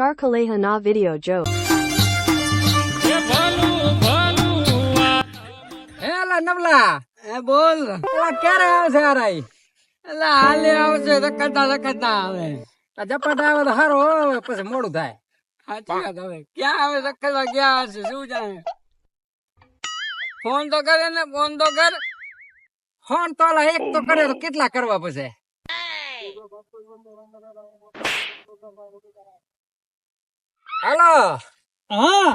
Charkaleha na video joke. એલા નવલા. એ બોલ. એલા ક્યારે આવશે આ એલા હાલે આવશે રખડતા રખડતા આવે. ઝપાટા આવે તો હારો હવે પછી મોડું થાય. સાચી વાત હવે. ક્યાં આવે રખડવા ક્યાં આવશે શું જાણે? ફોન તો કરે ને ફોન તો કર. ફોન તો એક તો કરે તો કેટલા કરવા પછી? હાલો. હા.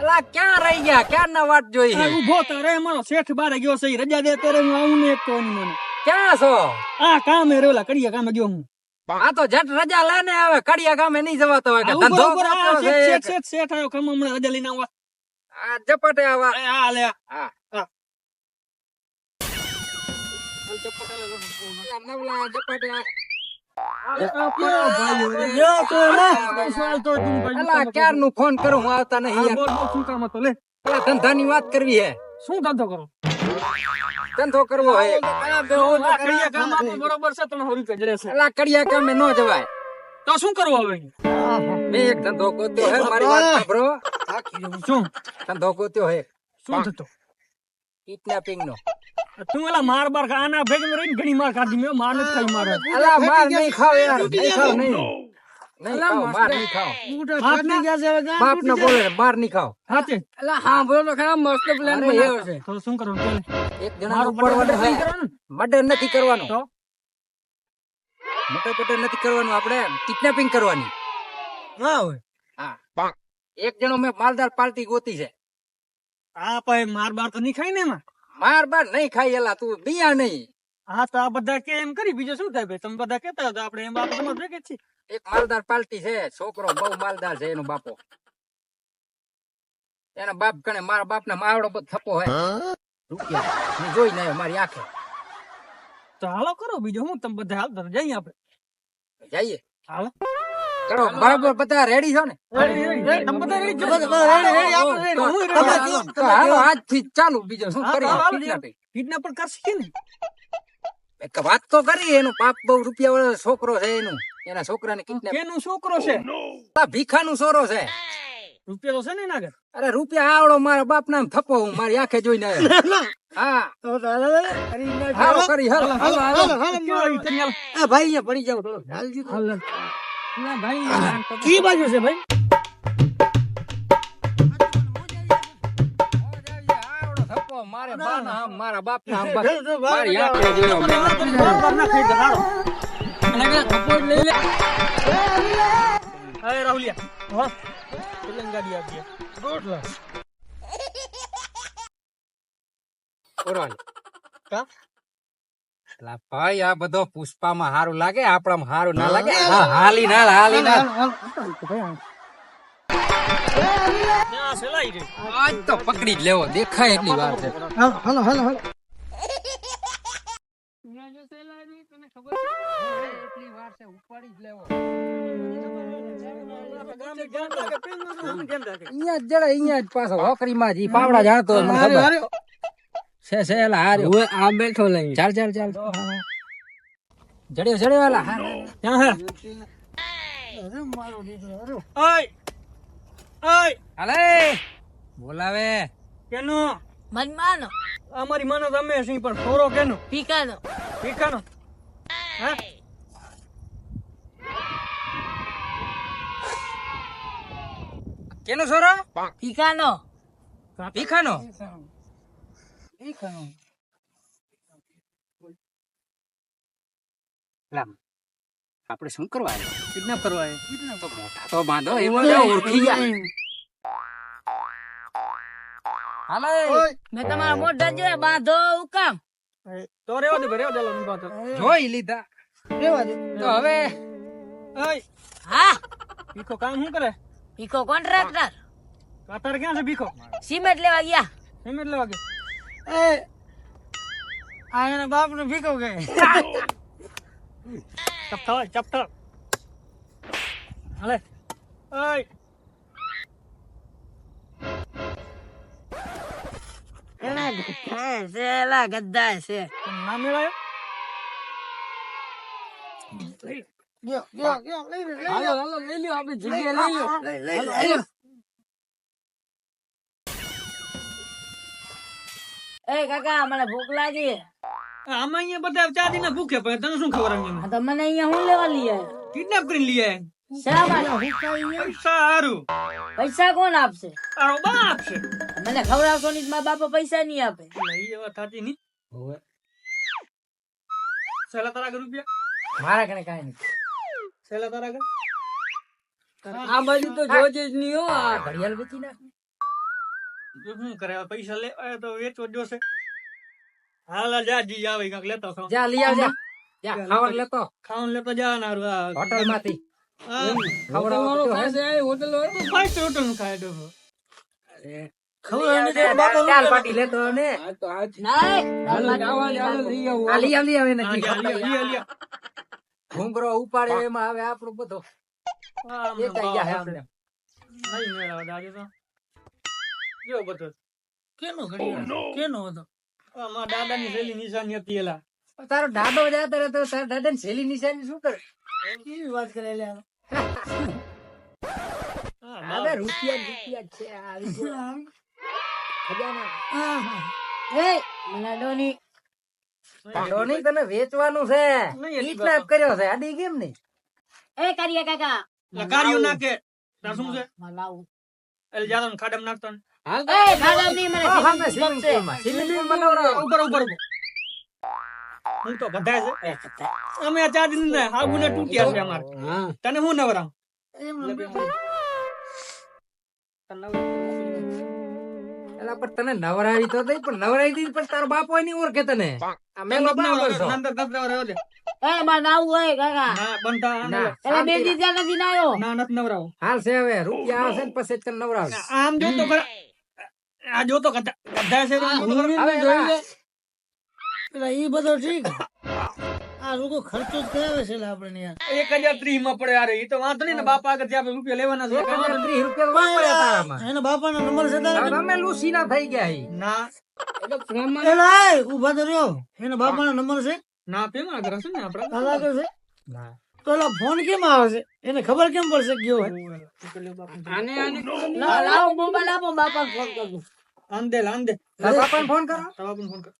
અલા ક્યાં રહી ગયા? ક્યાં ના વાટ જોઈ આ ઊભો તો રે મારો શેઠ બારે ગયો છે. રજા દે ત્યારે હું આવું ને એક તો ની મને. ક્યાં છો? આ કામે રેલા કડિયા કામે ગયો હું. આ તો જટ રજા લઈને આવે કડિયા ગામે નહીં જવાતો હોય કે ધંધો છે શેઠ શેઠ શેઠ આવ્યો. કામ હમણાં રજા લઈને આવવા. આ જપટે આવા. આ લે હા. હા. તો લે એલા ક્યારનું ફોન કરું? હું આવતા નહીં શું કામ હતો? લે. ધંધાની વાત કરવી હે. શું ધંધો કરો? ધંધો કરવો હે. આ કડિયા કામ આપણું બરોબર છે તમે હરી કે છે. એલા કડિયા કામે ન જવાય. તો શું કરવું હવે મેં એક ધંધો ગોત્યો હે મારી વાત સાંભળો. શું? ધંધો ગોત્યો હે. શું થતો કિડનેપિંગ નો. તું એલા માર બાર ખા- આના ભેગી રહીને ઘણી માર ખાધી મેં માર નથી ખાઈ મારે. એલા માર નહીં ખાવ યાર નહીં. ખાવ નહીં કિડનેપિંગ કરવાની. ના હોય. હા. એક જણો મેં માલદાર પાર્ટી ગોતી છે. આ ભાઈ માર બાર તો નહીં ખાઈ ને એમાં? માર બાર નહીં ખાઈ એલા તું બિયા નહીં. હા તો આ બધા કે એમ કરી બીજો શું થાય તમે બધા કેતા હતા આપણે એમ આપણે તમારે ભેગે છીએ. એક માલદાર પાલટી છે છોકરો બહુ માલદાર છે એનો બાપો. એના બાપ કણે મારા બાપ ને માવડો થપો થપ્પો હે રૂપિયા હું જોઈ ને મારી આંખે. તો હાલો કરો બીજું હું તમે બધા હાલ જઈએ આપણે. જઈએ. હાલો. કરો બરાબર બધા રેડી છો ને? હાલો ચાલુ બીજો શું કરશે એક વાત તો કરી એનું પાપ બહુ રૂપિયા વાળો છોકરો છે એનું. એના છોકરાને કિડનેપ છોકરો છે? ભીખાનું સોરો છે. રૂપિયા તો છે ને એના આગળ? અરે રૂપિયા આવડો મારા બાપ નામ થપો હું મારી આંખે જોઈને આવ્યો. હા. કરી હાલો. ભાઈ અહીંયા પડી જાવ થોડો. હાલજી. ના, ભાઈ, કી બાજુ છે ભાઈ મારે બાના આમ, મારા બાપ ના આમ બસ. મારી આંખે જોયો મેં. ના ખાઈ તો અને કે સપોર્ટ લઈ લે અરે રાહુલિયા હા કેટલી ગાડી આપી ગોઠવા ઓરવાલી. કા? ભાઈ આ બધો પુષ્પામાં હારું લાગે? આપણામાં હારું ના લાગે? હા હાલી ના હાલી ના. આજ તો પકડી જ લેવો. દેખાય એટલી વાર છે. હલો હલો હાલો. એટલી વાર છે ઉપાડી જ લેવો અહીંયા જ જડે અહીંયા જ પાછો હોકરીમાં જ ઈ પાવડા જાણતો મને ખબર. છે છે એલા હાર્યો. હવે આ બેઠો લઈ. ચાલ ચાલ ચાલ. જડ્યો જડ્યો એલા હા. ક્યાં હે. ઓય! ઓય! હાલે. બોલાવે. કેનો? મનમાનો અમારી માનો તમે સિંહ પણ થોરો કેનો? પીકાનો પીકાનો હે? કેનો સોરો પીકાનો ભીખાનો લા, આપણે શું કરવા કિડનેપ કરવા તો બાંધો એમાં ઓળખી જાય હાલે મે તમારા મોઢા જોયા બાંધો ઉકામ તો રેવા દે રેવા દે લો, બાંધો જોઈ લીધા તો હવે ઓય હા ભીખો કામ શું કરે પીકો કોન્ટ્રાક્ટર કાતર ક્યાં છે ભીખો સિમેન્ટ લેવા ગયા એમ એટલે વાગે આ એના બાપ ને ભીખો કે. ચપ થવાય ચપ થવા હાલે. ઓય. એલા ગદ્દા છે એલા ગદ્દા છે. ના મેળાયો ગયો ગયો ગયો લઈ લે, લઈ લે. હાલો હાલો લઈ લ્યો આપણી લઈ લ્યો. એ કાકા મને ભૂખ લાગી. આમાં અહીંયા બધા ચાંદીના ભૂખે પડે તને શું ખબર એમ? આ અહીંયા હું લેવા લઈ આવ્યા કિડનેપ કરીને લઈ આયા. શા પૈસા કોણ આપશે? તારો બાપ છે મને ખવડાવશો નહીં મારા બાપા પૈસા નહીં આપે. વાત સાચી નહીં. હોવે. સેલા તારા રૂપિયા? મારા કને કાઈ નહીં સેલા તારા આ બાજુ તો જોજે જ નહીં હો આ ઘડિયાળ વેચી નાખ. શું કરે? હવે પૈસા લે તો વેચવો જોશે. હાલ હાલ જા જી આવે કાંક લેતો ખાવ. જા લઈ આવજા. જા ખાવાનું લેતો. ખાવાનું લેતો જા ના હોટલમાંથી હોટલ વાળો? ફાઈવ હોટલનું ખાય. ઘૂંઘરો ઉપાડે એમાં આપણું બધો જો બધો કેનો ઘડિયાળ કેનો હતો? આ મારા દાદાની શૈલી નિશાની હતી એલા. તારો દાદો જાતો રહે તો તારા દાદા ની શૈલી નિશાની શું કરે? કેવી વાત કરે લે હવે રૂપિયા રૂપિયા છે આ આવી ગયો. ખજાના. એ મને ડોની તને વેચવાનું છે. કિડનેપ કર્યો છે. આડી કેમ નહીં એ કરીએ કાકા એટલે નાખે. તાર શું છે? લાવું. એટલે જાતો ખાડામાં નાખતો ને. એ મને હા, માં. ઉપર ઉપર તો બધા છે. અમે આ ચાર દિન ને ને તૂટ્યા છે અમારે. તને હું પણ તને નવરાવી તો દઈ પણ નવરાવી દીધી પણ તારો બાપો ની ઓળખે તને. આ મેલો ના છો. એ મારે નાવું હોય કાકા. ના બનતા ના, પેલા બે દી ત્યાં નથી ના નથી નવરાવ. હાલ છે હવે રૂપિયા આવશે ને પછી તને નવરાવશે. આમ જો તો આ જો તો ગધા છે ઈ બધો ઠીક. આ લોકો ખર્ચો જ કરાવે છે આપણે યાર એક હજાર ત્રીસમાં પડે યાર એ તો વાંધો નહીં ને બાપા આગળ ત્યાં રૂપિયા લેવાના છે એક હજાર ત્રીસ રૂપિયા તો વાપર્યા તારામાં. નંબર છે હવે અમે થઈ ગયા ના. એલા ઊભા તો રહ્યો. એના બાપાનો નંબર છે. ના પેલા આગળ હશે ને આપડે? તારા આગળ છે તો એલા ફોન કેમ આવે છે? એને ખબર કેમ પડશે ગયો આને આને. લા- લાવો મોબાઈલ આપો બાપા ફોન કરું. આંદે આંદે બાપાને ફોન કરો? બાપાને ફોન કર.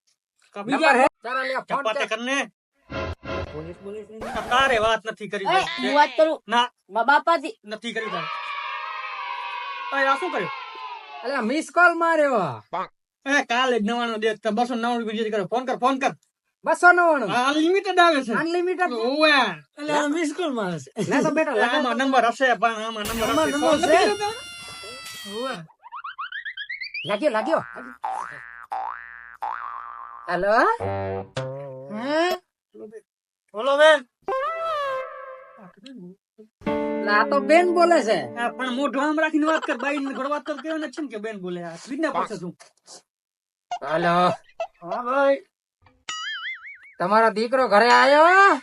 નંબર હે? ચાલો લે, ફોન ચપાતે કર. કરને. તારે વાત નથી કરી હું વાત કરું? ના. મારા બાપાથી. નથી કરી તારે અરે આ શું કર્યું? અલ્યા મિસ કોલ માર્યો. એ કાલે જ નવાણું દે તો બસો નવ્વાણું રૂપિયા કરે. ફોન કર ફોન કર. બસો નવ્વાણું અનલિમિટેડ આવે છે. અનલિમિટેડ ઓવે. એટલે આ મિસ કોલ મારે છે. લે તો બેટા આમાં નંબર હશે પણ આમાં નંબર હશે. નંબર છે? ઓવે. લાગ્યો લાગ્યો. હેલો? હે? બોલો બેન. આ તો બેન બોલે છે. પણ મોઢું આમ રાખીને વાત કર બાઈ ને ઘર વાત તો કેવાને છે ને કે બેન બોલે. આ બીજના પાસે શું. હેલો? હા ભાઈ. તમારો દીકરો ઘરે આવ્યો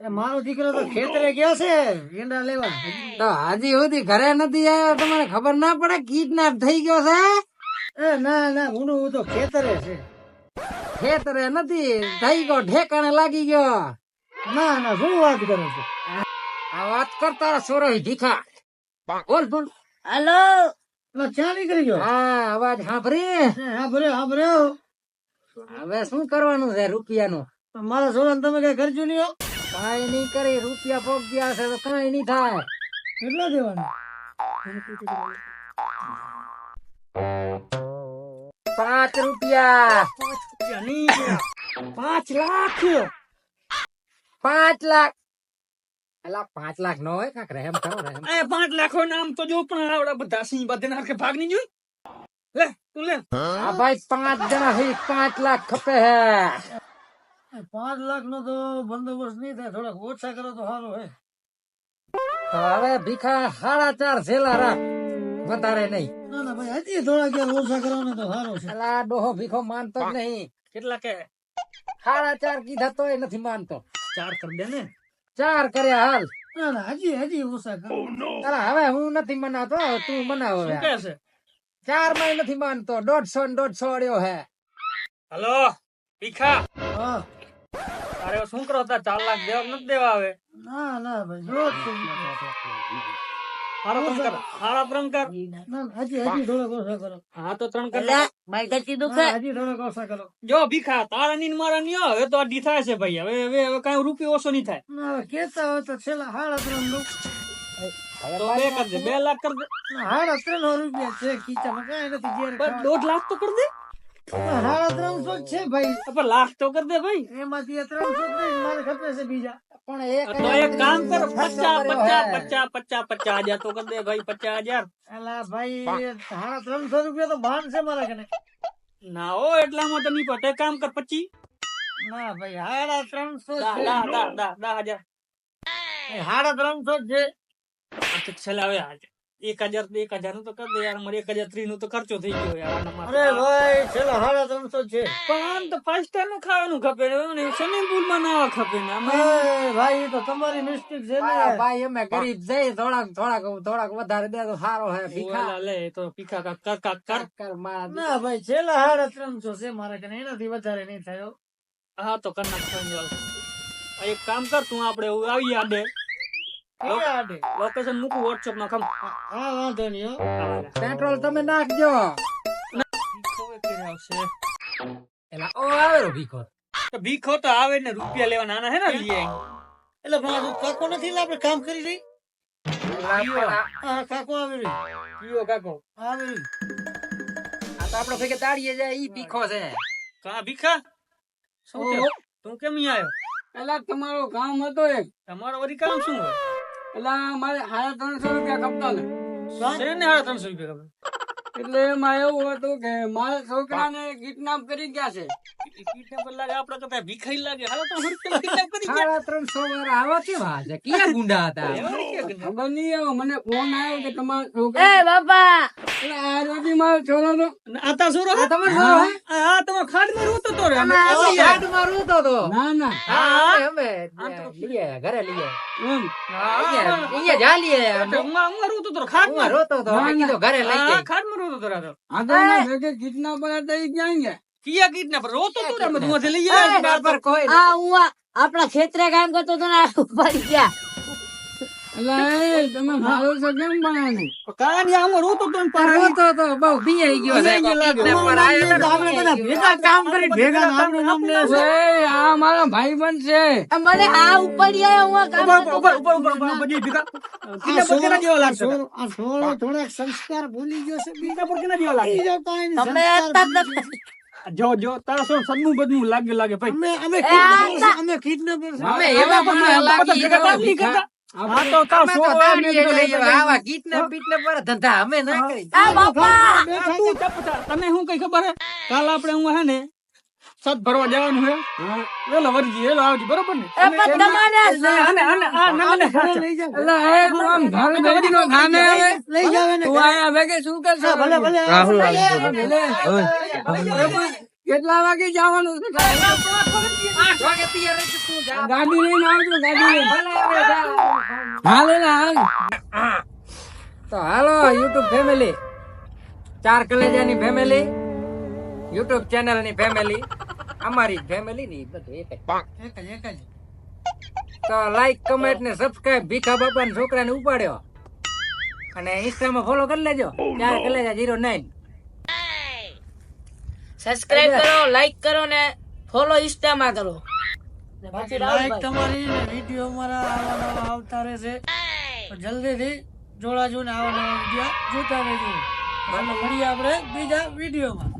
એ મારો દીકરો તો ખેતરે ગયો છે ઈંડા લેવા. તો હાજી સુધી ઘરે નથી આવ્યો તમને ખબર ના પડે કિડનેપ થઈ ગયો છે? એ ના ના હું તો ખેતરે છે. ખેતરે નથી થઈ ગયો ઠેકાણે લાગી ગયો. ના ના શું વાત કરો છો? આ વાત કરતા સોરો ભીખા. બોલ બોલ. હેલો? એટલે ક્યાં નીકળી ગયો? હા અવાજ સાંભળી. સાંભળ્યો ભર્યો હવે શું કરવાનું છે રૂપિયાનું? મારા છોરાને તમે કઈ ખર્ચું નહીં હો કાંઈ નહીં કરી રૂપિયા પોક ગયા છે તો કાંઈ નહીં થાય કેટલા દેવાના પાંચ રૂપિયા પાંચ લાખ પાંચ લાખ અલા પાંચ લાખ નો હોય કાંક રહેમ કરો રહેમ એ પાંચ લાખો નામ તો જો પણ આવડા બધા સિંહ બધા હરખે ભાગ નહીં જોઈ લે તું લે આ ભાઈ પાંચ જણા છે પાંચ લાખ ખપે હે પાંચ લાખ નો તો બંદોબસ્ત નહીં થાય થોડાક ઓછા કરો તો સારું હે હવે ભીખા સાડા ચાર છેલા રાખ વધારે નહીં. ના ના ભાઈ હજી થોડા ક્યાં ઓછા કરો ને તો સારું છે. અલા ડોહો ભીખો માનતો જ નહીં. કેટલા કે? સાડા ચાર કીધા નથી માનતો. ચાર કર દે ને. ચાર કર્યા હાલ. ના ના હજી હજી ઓછા કરો. અલા હવે હું નથી મનાતો તું મનાવ હવે કે છે? ચારમાં નથી માનતો દોઢસો ને દોઢસો અડ્યો હે. હલો ભીખા. હા. અરે શું કરો હતા ચાર લાખ દેવા નથી દેવા આવે ના ના ભાઈ જો જ છું. હારો ત્રણ કર હારા ત્રણ કર. ના, ના, હજી હજી થોડોક ઓછો કરો. હા તો ત્રણ કર. એટલે મારી ગચી દુખે હા, હજી થોડોક ઓછા કરો. જો ભીખા તારા ની ને મારા ની હવે તો અઢી થાય છે ભાઈ હવે હવે હવે કઈ રૂપિયો ઓછો નહીં થાય. ના હવે કેતા હોય તો છેલ્લા હાડા ત્રણનું. તો બે કર દે બે લાખ કર દે. ના, હાડા ત્રણ રૂપિયા છે ખીચામાં કાંઈ નથી ઘેર પણ ખાવા. દોઢ લાખ તો કર દે. ના, હાડા ત્રણસો છે ભાઈ. પણ લાખ તો કર દે ભાઈ. એમાંથી ત્રણસો નહીં મારે ખપે છે બીજા. પણ એક કામ કર પચાસ પચાસ પચાસ પચાસ પચાસ હજાર તો કર દે ભાઈ પચાસ હજાર. એલા ભાઈ સાડા ત્રણસો રૂપિયા તો ભાન છે મારા કને. ના હો એટલામાં તો નહીં પડે કામ કર પચી ના ભાઈ હાડા ત્રણસો દા હજાર. સાડા ત્રણસો છે. છેલ્લા હવે આ એક હજાર એક હજારનું તો કર દે યાર મારે એક હજાર ત્રીસનું તો ખર્ચો થઈ ગયો યાર અરે ભાઈ છેલ્લા સાડા ત્રણસો છે. પણ તો ફાઈવ સ્ટારનું ખાવાનું ખપે ને સ્વિમિંગ પુલમાં નાવા ખપે ને ભાઈ તો તમારી મિસ્ટેક છે ને. ભાઈ અમે ગરીબ જઈ થોડાક થોડાક થોડાક વધારે દે તો સારો હે ભીખા. લે તો પીખા કાક કર કર કર કર મારા ના ભાઈ છેલ્લા સાડા ત્રણસો છે મારા કને એનાથી વધારે નહીં થયો હા. તો કર નાખ એક કામ કર તું આપણે આવી આડે ક્યાં આડે? લોકેશન મૂકું વોટ્સઅપમાં ખમ હા વાંધો નહીં પેટ્રોલ તમે નાખજો. એલા ઓ આવેરો ભીખો. તો ભીખો તો આવે ને રૂપિયા લેવાના નાના હે ને લઈએ એટલે આ કાકો નથી એટલે આપણે કામ કરી રહી? હા કાકો આવે રે પીઓ કાકો? આવે રે આ તો આપડે ફેકે તાળીએ જાય ઈ ભીખો છે. કા ભીખા? શું. તું કેમ અહીં આવ્યો? પેલા તમારો કામ હતો એક. તમારો વરી કામ શું હોય? પેલા મારે સાડા ત્રણસો રૂપિયા કપતા ને. છે સાડા ત્રણસો રૂપિયા ખબર એટલે એમાં એવું હતું કે મારા છોકરાને કિડનેપ કરી ગયા છે. કીડનેપર લાગે આપડે કરતા ભીખાઈ લાગે. હાલો તો રૂપિયા કરી ગયા. સાડા ત્રણસો વાર આવા કેવા છે ક્યાં ગુંડા હતા? એવો મને ફોન આવ્યો કે તમારા એ છોકરા બાપા! એટલે આ રોજી મારો છોરો તો આ તા આ તમારો છોરો આ તમારો ખાડમાં રોતો તો રે. અમે આ યાર્ડમાં રોતો તો. ના ના. હા, અમે લઈ ઘરે લઈ આયા. અહીંયા અહીંયા જા લઈ હું હું રોતો તો ખાડમાં રોતો તો મેં ઘરે લઈ જાય ખાડમાં રોતો તો રાતો આ તો એના ભેગે કિડનેપર હતા એ ક્યાં ગયા કિયા kidnapper રોતો તો રે અમે લઈ એ, આવ્યા કોઈ આ હું આપણા ખેતરે કામ કરતો હતો ને પડી ગયા. એટલે તમે મારો છો કેમ બનાવ્યું કાંઈ રોતો તો ને પણ તો બહુ બીજાઈ ગયો છે. બીજાઈ ગયો લાગે. કીધું પણ આ એને આપણે બધા ભેગા કામ કરી ભેગા આપણું નામ લે છે. આ મારા ભાઈ બંધ છે મને આ ઉપાડી આવ્યો હું કામ ઉપર ઉપર ઉપર ઉપર ઉપર બધી ભીખા આ kidnapper કેના જેવા લાગશે આ છોરો- આ સંસ્કાર ભૂલી ગયો છે. બીજા કેના જેવા લાગે? તમે જ. જો તારા શું સદનું બદનું લાગે લાગે ભાઈ. અમે અમે અમે એવા પણ લાગી કરતા. હા તો તાર અમે તો છોકરો તાળીએ એમને લઈ કીધું આવ્યા. આવા kidnap બીટનેપ વાળા ધંધા અમે ના કરી આ બાપા! આ તું ચપ ચા. તને શું કઈ ખબર કાલ આપણે હું હે ને સત ભરવા જવાનું હે. વેલો વરજી વેલો આવજી બરોબર ને? એ પણ તમારે અને અને આ નમને ઘરે લઈ જાઓ. એટલે એ તું આમ ઘર બેઠો ખાને આવે. લઈ જાઓ એને તું આયા ભેગે શું કરશે? ભલે ભલે. કેટલા વાગે જવાનું છે? આઠ વાગે તૈયાર રહેજો તું જા. ગાડી લઈને આવજો ગાડી લઈને. હાલે ને હાલ. તો હાલો યુટ્યુબ ફેમિલી. ચાર કલેજાની ફેમિલી યુટ્યુબ ચેનલની ફેમિલી અમારી ફેમિલી ની બધું એક જ. એક જ તો લાઈક કમેન્ટ ને સબસ્ક્રાઇબ ભીખા બાપા ના છોકરાને ઉપાડ્યો. અને ઇન્સ્ટામાં ફોલો કરી લેજો. ચાર કલેજા જીરો નાઇન સબસ્ક્રાઇબ કરો લાઈક કરો ને ફોલો ઇન્સ્ટામાં કરો. બાકી લાઈક તમારી વીડિયો અમારા આવા નવા આવતા રહેશે જલ્દીથી જોડાજો ને આવા નવા વીડિયો જોતા રહેજો. મળીએ આપણે બીજા વિડીયોમાં.